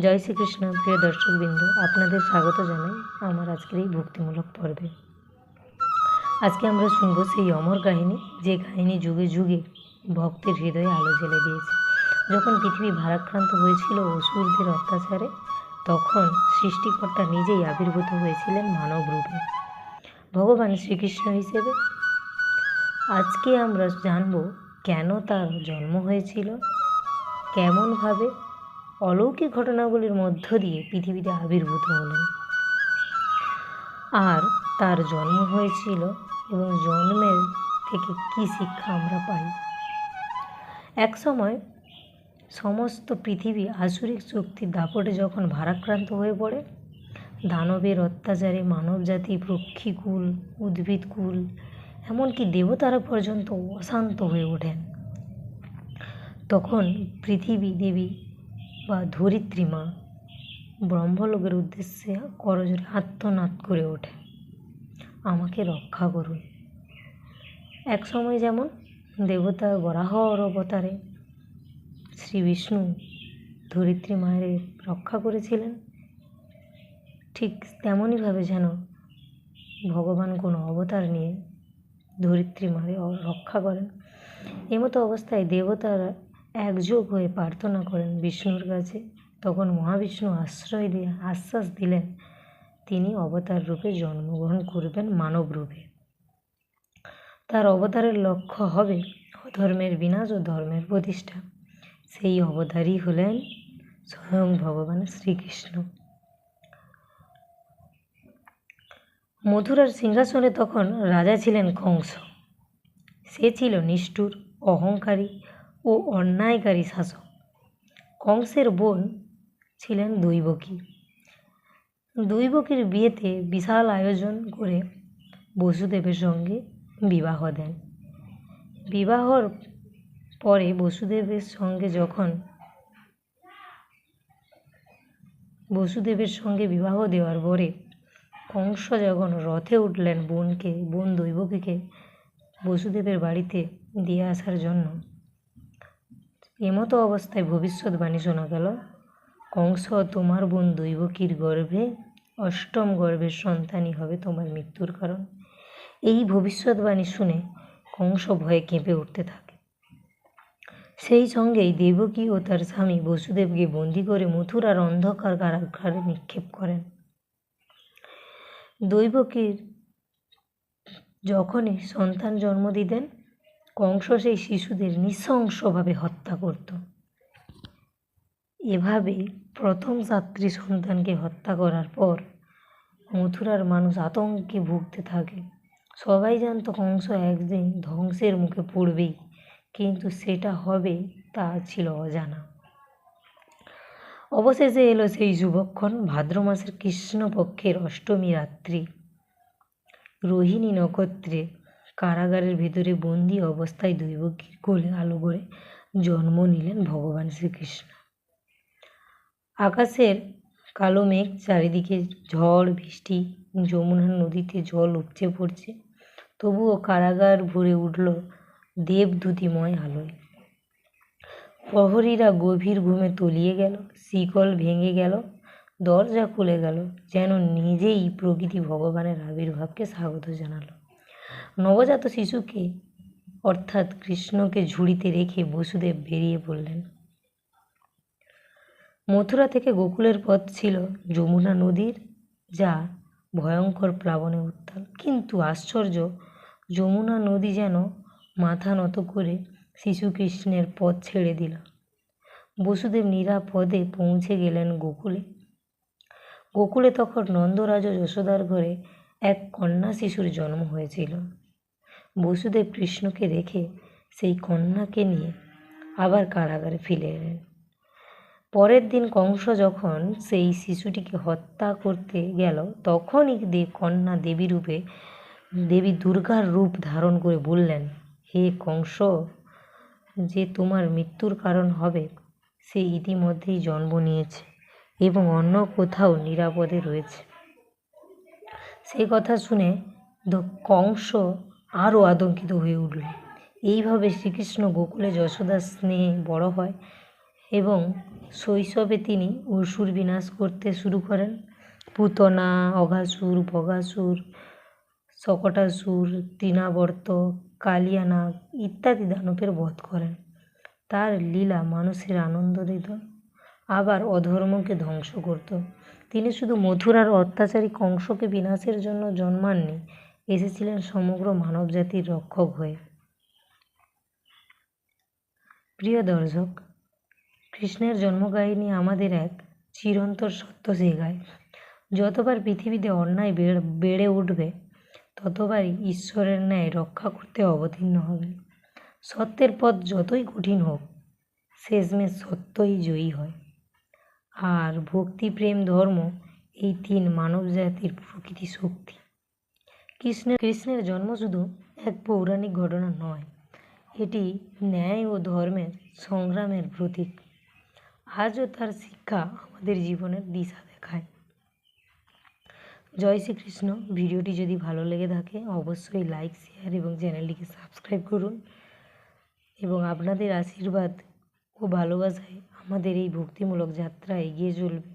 জয় শ্রীকৃষ্ণ, প্রিয় দর্শকবৃন্দ, আপনাদের স্বাগত জানাই আমার আজকের এই ভক্তিমূলক পর্বে। আজকে আমরা শুনব সেই অমর কাহিনী, যে কাহিনী যুগে যুগে ভক্তের হৃদয়ে আলো জ্বেলে দিয়েছে। যখন পৃথিবী ভারাক্রান্ত হয়েছিল অসুরদের অত্যাচারে, তখন সৃষ্টিকর্তা নিজেই আবির্ভূত হয়েছিলেন মানব রূপে। ভগবান শ্রীকৃষ্ণ হিসেবে আজকে আমরা জানব কেন তার জন্ম হয়েছিল, কেমনভাবে অলৌকিক ঘটনাগুলির মধ্য দিয়ে পৃথিবীতে আবির্ভূত হলেন। আর তার জন্ম হয়েছিল এবং জন্মের থেকে কী শিক্ষা আমরা পাই? এক সময় সমস্ত পৃথিবী আসুরিক শক্তির দাপটে যখন ভারাক্রান্ত হয়ে পড়ে, দানবের অত্যাচারে মানবজাতি পক্ষীকুল উদ্ভিদকুল, এমনকি দেবতারা পর্যন্ত অশান্ত হয়ে ওঠেন। তখন পৃথিবী দেবী বা ধরিত্রী মা ব্রহ্মলোকের উদ্দেশ্যে করজোরে আত্মনাদ করে ওঠে। আমাকে রক্ষা করুন। এক সময় যেমন দেবতা বরাহর অবতারে শ্রী বিষ্ণু ধরিত্রী মায়ের রক্ষা করেছিলেন, ঠিক তেমনইভাবে যেন ভগবান কোনো অবতার নিয়ে ধরিত্রী মারে রক্ষা করেন। এমতো অবস্থায় দেবতারা একযোগ হয়ে প্রার্থনা করেন বিষ্ণুর কাছে। তখন মহাবিষ্ণু আশ্রয় দিয়ে আশ্বাস দিলেন, তিনি অবতার রূপে জন্মগ্রহণ করবেন মানব রূপে। তার অবতারের লক্ষ্য হবে অধর্মের বিনাশ ও ধর্মের প্রতিষ্ঠা। সেই অবতারই হলেন স্বয়ং ভগবান শ্রীকৃষ্ণ। মথুরার সিংহাসনে তখন রাজা ছিলেন কংস। সে ছিল নিষ্ঠুর, অহংকারী ও অন্যায়কারী শাসক। কংসের বোন ছিলেন দৈবকী দৈবকীর বিয়েতে বিশাল আয়োজন করে বসুদেবের সঙ্গে বিবাহ দেন। বিবাহর পরে বসুদেবের সঙ্গে যখন বসুদেবের সঙ্গে বিবাহ দেওয়ার পরে কংস যখন রথে উঠলেন বোনকে, বোন দৈবকীকে বসুদেবের বাড়িতে দিয়ে আসার জন্য এমতো অবস্থায় ভবিষ্যৎবাণী শোনা গেল কংস তোমার বোন দৈবকীর গর্ভে, অষ্টম গর্ভের সন্তানই হবে তোমার মৃত্যুর কারণ। এই ভবিষ্যৎবাণী শুনে কংস ভয়ে কেঁপে উঠতে থাকে। সেই সঙ্গেই দেবকী ও তার স্বামী বসুদেবকে বন্দি করে মথুরার অন্ধকার কারাগারে নিক্ষেপ করেন। দৈবকীর যখনই সন্তান জন্ম দিতেন কংস সেই শিশুদের নৃশংসভাবে হত্যা করত। এভাবে প্রথম ছাত্রী সন্তানকে হত্যা করার পর মথুরার মানুষ আতঙ্কে ভুগতে থাকে। সবাই জানত কংস একদিন ধ্বংসের মুখে পড়বেই, কিন্তু সেটা হবে তা ছিল অজানা। অবশেষে এলো সেই যুবক্ষণ ভাদ্র মাসের কৃষ্ণপক্ষের অষ্টমী রাত্রি। রোহিণী নক্ষত্রে কারাগারের ভেতরে বন্দি অবস্থায় দৈবকীর কোলে আলো করে জন্ম নিলেন ভগবান শ্রীকৃষ্ণ। আকাশের কালো মেঘ চারিদিকে ঝড়, বৃষ্টি, যমুনা নদীতে জল উপচে পড়ছে। তবুও কারাগার ভরে উঠল দেবদূতিময় আলোয়। প্রহরীরা গভীর ঘুমে তলিয়ে গেল, শিকল ভেঙে গেল, দরজা খুলে গেল, যেন নিজেই প্রকৃতি ভগবানের আবির্ভাবকে স্বাগত জানালো। নবজাত শিশুকে, অর্থাৎ কৃষ্ণকে ঝুড়িতে রেখে বসুদেব বেরিয়ে পড়লেন। মথুরা থেকে গোকুলের পথ ছিল যমুনা নদীর, যা ভয়ঙ্কর প্লাবনে উত্তাল। কিন্তু আশ্চর্য, যমুনা নদী যেন মাথা নত করে শিশু কৃষ্ণের পথ ছেড়ে দিল। বসুদেব নিরাপদে পৌঁছে গেলেন গোকুলে। গোকুলে তখন নন্দরাজ যশোদার ঘরে এক কন্যা শিশুর জন্ম হয়েছিল। বসুদেব কৃষ্ণকে রেখে সেই কন্যাকে নিয়ে আবার কারাগারে ফিরে এলেন। পরের দিন কংস যখন সেই শিশুটিকে হত্যা করতে গেল, তখনই দেব কন্যা দেবী রূপে, দেবী দুর্গার রূপ ধারণ করে বললেন, হে কংস যে তোমার মৃত্যুর কারণ হবে, সে ইতিমধ্যেই জন্ম নিয়েছে এবং অন্য কোথাও নিরাপদে রয়েছে। সেই কথা শুনে কংস আরও আতঙ্কিত হয়ে উঠল। এইভাবে শ্রীকৃষ্ণ গোকুলে যশোদার স্নেহে বড় হয় এবং শৈশবে তিনি অসুর বিনাশ করতে শুরু করেন। পুতনা অঘাসুর বগাসুর, শকটাসুর, তৃণাবর্ত, কালিয়ানাগ ইত্যাদি দানবের বধ করেন। তার লীলা মানুষের আনন্দ দিত, আবার অধর্মকে ধ্বংস করত। তিনি শুধু মথুরার অত্যাচারী কংসকে বিনাশের জন্য জন্মাননি এসেছিলেন সমগ্র মানবজাতির রক্ষক হয়ে। প্রিয় দর্শক, কৃষ্ণের জন্মকাহিনী আমাদের এক চিরন্তর সত্য শেখায় যতবার পৃথিবীতে অন্যায় বেড়ে উঠবে, ততবারই ঈশ্বরের ন্যায় রক্ষা করতে অবতীর্ণ হবে। সত্যের পথ যতই কঠিন হোক, শেষমেশ সত্যই জয়ী হয়। আর ভক্তি প্রেম ধর্ম এই তিন মানবজাতির প্রকৃতি শক্তি। কৃষ্ণের কৃষ্ণের জন্ম শুধু এক পৌরাণিক ঘটনা নয়, এটি ন্যায় ও ধর্মের সংগ্রামের প্রতীক। আজও তার শিক্ষা আমাদের জীবনের দিশা দেখায়। জয় শ্রীকৃষ্ণ। ভিডিওটি যদি ভালো লেগে থাকে, অবশ্যই লাইক, শেয়ার এবং চ্যানেলটিকে সাবস্ক্রাইব করুন এবং আপনাদের আশীর্বাদ ও ভালোবাসায় আমাদের এই ভক্তিমূলক যাত্রা এগিয়ে চলবে।